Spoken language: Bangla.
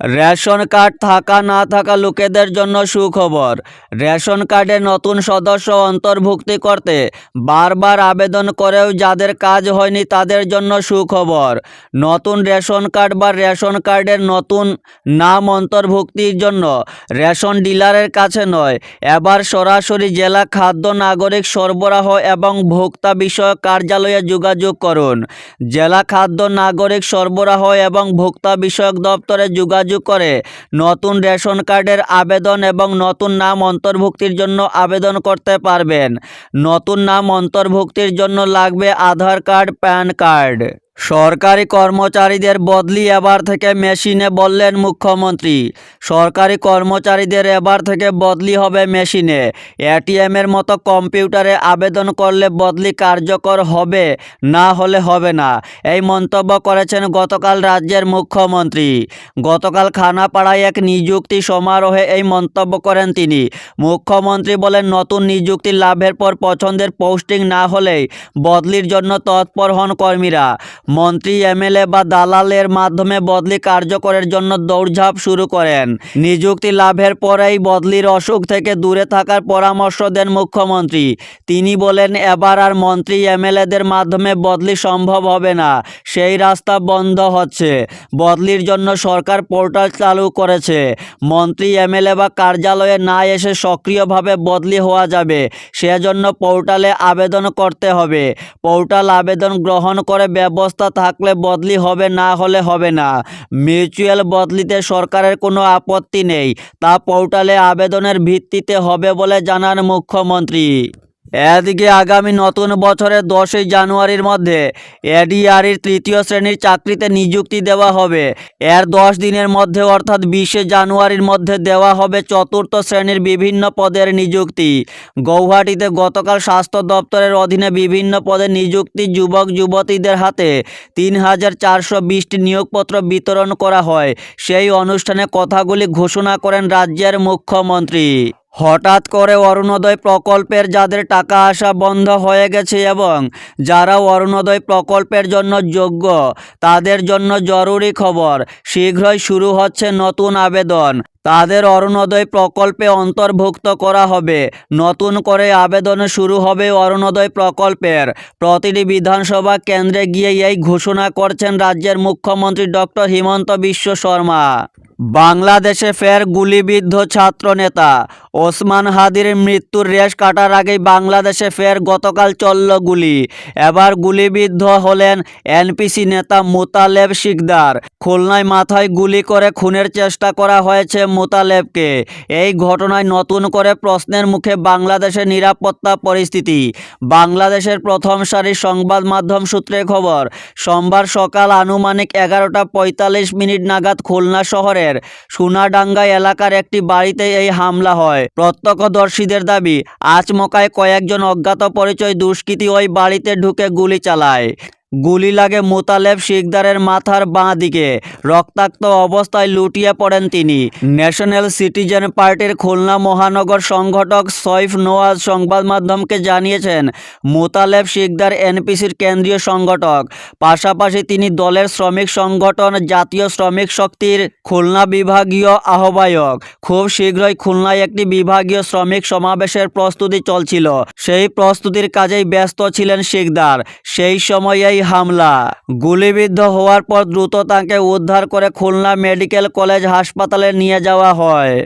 রেশন কার্ড থাকা না থাকা লোকেদের জন্য সুখবর। রেশন কার্ডে নতুন সদস্য অন্তর্ভুক্তি করতে বারবার আবেদন করেও যাদের কাজ হয়নি তাদের জন্য সুখবর। নতুন রেশন কার্ড বা রেশন কার্ডের নতুন নাম অন্তর্ভুক্তির জন্য রেশন ডিলারের কাছে নয়, এবার সরাসরি জেলা খাদ্য নাগরিক সরবরাহ এবং ভোক্তা বিষয়ক কার্যালয়ে যোগাযোগ করুন। জেলা খাদ্য নাগরিক সরবরাহ এবং ভোক্তা বিষয়ক দপ্তরে যোগাযোগ করে। নতুন রেশন কার্ডের আবেদন এবং নতুন নাম অন্তর্ভুক্তির জন্য আবেদন করতে পারবেন। নতুন নাম অন্তর্ভুক্তির জন্য লাগবে আধার কার্ড, প্যান কার্ড। সরকারি কর্মচারীদের বদলি এবার থেকে মেশিনে বললেন মুখ্যমন্ত্রী। সরকারি কর্মচারীদের এবার থেকে বদলি হবে মেশিনে। এটিএমের মতো কম্পিউটারে আবেদন করলে বদলি কার্যকর হবে, না হলে হবে না, এই মন্তব্য করেছেন গতকাল রাজ্যের মুখ্যমন্ত্রী। গতকাল খানাপাড়ায় এক নিযুক্তি সমারোহে এই মন্তব্য করেন তিনি। মুখ্যমন্ত্রী বলেন, নতুন নিযুক্তি লাভের পর পছন্দের পোস্টিং না হলেই বদলির জন্য তৎপর হন কর্মীরা। মন্ত্রী, এমএলএ বা দালালের মাধ্যমে বদলি কার্যকরের জন্য দৌড়ঝাঁপ শুরু করেন। নিযুক্তি লাভের পরেই বদলির অসুখ থেকে দূরে থাকার পরামর্শ দেন মুখ্যমন্ত্রী। তিনি বলেন, এবার আর মন্ত্রী, এমএলএদের মাধ্যমে বদলি সম্ভব হবে না। সেই রাস্তা বন্ধ হচ্ছে। বদলির জন্য সরকার পোর্টাল চালু করেছে। মন্ত্রী, এমএলএ বা কার্যালয়ে না এসে সক্রিয়ভাবে বদলি হওয়া যাবে। সেজন্য পোর্টালে আবেদন করতে হবে। পোর্টাল আবেদন গ্রহণ করে ব্যবস্থা থাকলে বদলি হবে, না হলে হবে না। মিউচুয়াল বদলিতে সরকারের কোনো আপত্তি নেই। তা পোর্টালে আবেদনের ভিত্তিতে হবে বলে জানান মুখ্যমন্ত্রী। এদিকে আগামী নতুন বছরের দশই জানুয়ারির মধ্যে এডিআরির তৃতীয় শ্রেণির চাকরিতে নিযুক্তি দেওয়া হবে। এর দশ দিনের মধ্যে অর্থাৎ বিশে জানুয়ারির মধ্যে দেওয়া হবে চতুর্থ শ্রেণির বিভিন্ন পদের নিযুক্তি। গৌহাটিতে গতকাল স্বাস্থ্য দপ্তরের অধীনে বিভিন্ন পদে নিযুক্তি যুবক, যুবতীদের হাতে তিন হাজার চারশো বিশটি নিয়োগপত্র বিতরণ করা হয়। সেই অনুষ্ঠানে কথাগুলি ঘোষণা করেন রাজ্যের মুখ্যমন্ত্রী। হঠাৎ করে অরুণোদয় প্রকল্পের যাদের টাকা আসা বন্ধ হয়ে গেছে এবং যারা অরুণোদয় প্রকল্পের জন্য যোগ্য, তাদের জন্য জরুরি খবর, শীঘ্রই শুরু হচ্ছে নতুন আবেদন। তাদের অরুণোদয় প্রকল্পে অন্তর্ভুক্ত করা হবে। নতুন করে আবেদন শুরু হবে অরুণোদয় প্রকল্পের। প্রতিটি বিধানসভা কেন্দ্রে গিয়ে এই ঘোষণা করছেন রাজ্যের মুখ্যমন্ত্রী ডক্টর হিমন্ত বিশ্ব শর্মা। বাংলাদেশে ফের গুলিবিদ্ধ ছাত্রনেতা। ওসমান হাদির মৃত্যুর রেশ কাটার আগেই বাংলাদেশে ফের গতকাল চলল গুলি। এবার গুলিবিদ্ধ হলেন এনপিসি নেতা মোতালেব শিকদার। খুলনায় মাথায় গুলি করে খুনের চেষ্টা করা হয়েছে মোতালেবকে। এই ঘটনায় নতুন করে প্রশ্নের মুখে বাংলাদেশের নিরাপত্তা পরিস্থিতি। বাংলাদেশের প্রথম সারির সংবাদ মাধ্যম সূত্রে খবর, সোমবার সকাল আনুমানিক এগারোটা পঁয়তাল্লিশ মিনিট নাগাদ খুলনা শহরের সোনাডাঙ্গা এলাকার একটি বাড়িতে এই হামলা হয়। প্রত্যক্ষদর্শীদের দাবি, আচমকায় কয়েকজন অজ্ঞাত পরিচয় দুষ্কৃতী ওই বাড়িতে ঢুকে গুলি চালায়। গুলি লাগে মোতালেব শিকদারের মাথার বাঁ দিকে। রক্তাক্ত অবস্থায় লুটিয়ে পড়েন তিনি। ন্যাশনাল সিটিজেন পার্টির খুলনা মহানগর সংগঠক সৈফ নোয়াজ সংবাদ মাধ্যমকে জানিয়েছেন, মোতালেব শিকদার এনপিসির কেন্দ্রীয় সংগঠক। পাশাপাশি তিনি দলের শ্রমিক সংগঠন, জাতীয় শ্রমিক শক্তির খুলনা বিভাগীয় আহ্বায়ক। খুব শীঘ্রই খুলনায় একটি বিভাগীয় শ্রমিক সমাবেশের প্রস্তুতি চলছিল। সেই প্রস্তুতির কাজেই ব্যস্ত ছিলেন শিকদার। সেই সময়েই হামলা। গুলিবিদ্ধ হওয়ার পর দ্রুত তাকে উদ্ধার করে খুলনা মেডিকেল কলেজ হাসপাতালে নিয়ে যাওয়া হয়।